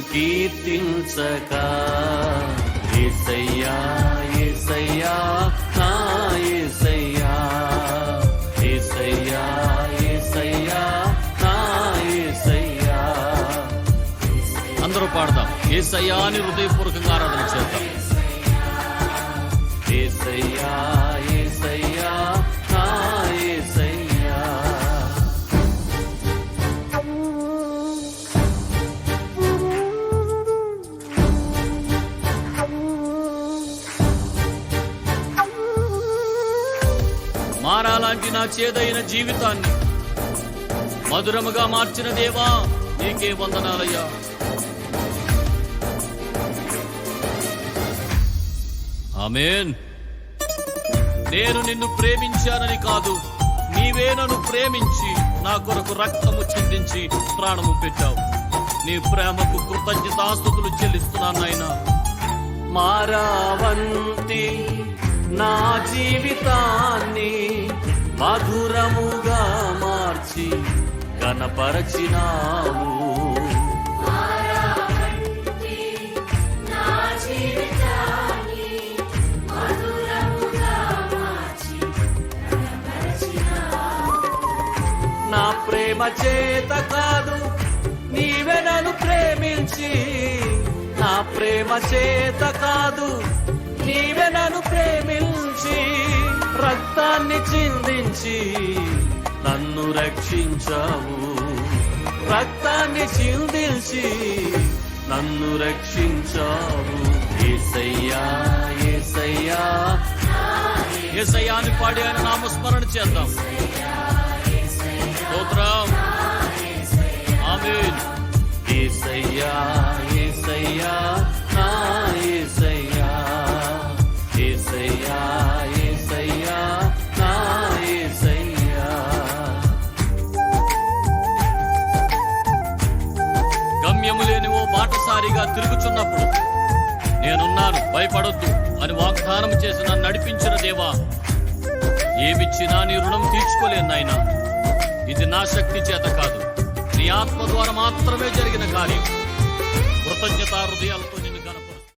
కీర్తించక. ఏసయ్యా ఏసయ్యా నా ఏసయ్యా. ఏసయ్యా ఏసయ్యా నా ఏసయ్యా. అందరూ పాడదాం. ఏసయ్యా అని హృదయపూర్వకంగా ఆరాధన చేద్దాం. ఏసయ్యా ఏసయ్యా. మారాలాంటి నా చేదైన జీవితాన్ని మధురముగా మార్చిన దేవా నీకే వందనాలయ్యా. ఆమెన్. నేను నిన్ను ప్రేమించానని కాదు నీవే నన్ను ప్రేమించి నా కొరకు రక్తము చిందించి ప్రాణము పెట్టావు. నీ ప్రేమకు కృతజ్ఞతాస్తుతులు చెల్లిస్తున్నాను నాయనా. మారావంతి నా జీవితాన్ని మధురముగా మార్చి కనపరచినావు నా ప్రేమ చేత కాదు నీవే నన్ను ప్రేమించి. నా ప్రేమ చేత కాదు నీవే నన్ను ప్రేమించి రక్తాన్ని చిందించి నన్ను రక్షించావు. రక్తాన్ని చిందించి నన్ను రక్షించావు. ఏసయ్యా ఏసయ్యా. ఏసయ్యా అని పాడి ఆయన నామస్మరణ చేద్దాం. తిరుగుచున్నప్పుడు నేనున్నాను భయపడొద్దు అని వాగ్దానం చేసి నన్ను నడిపించిన దేవా ఏమిచ్చినా నీ రుణం తీర్చుకోలేను నాయన. ఇది నా శక్తి చేత కాదు. నీ ఆత్మ ద్వారా మాత్రమే జరిగిన కార్యం. కృతజ్ఞత హృదయాలతో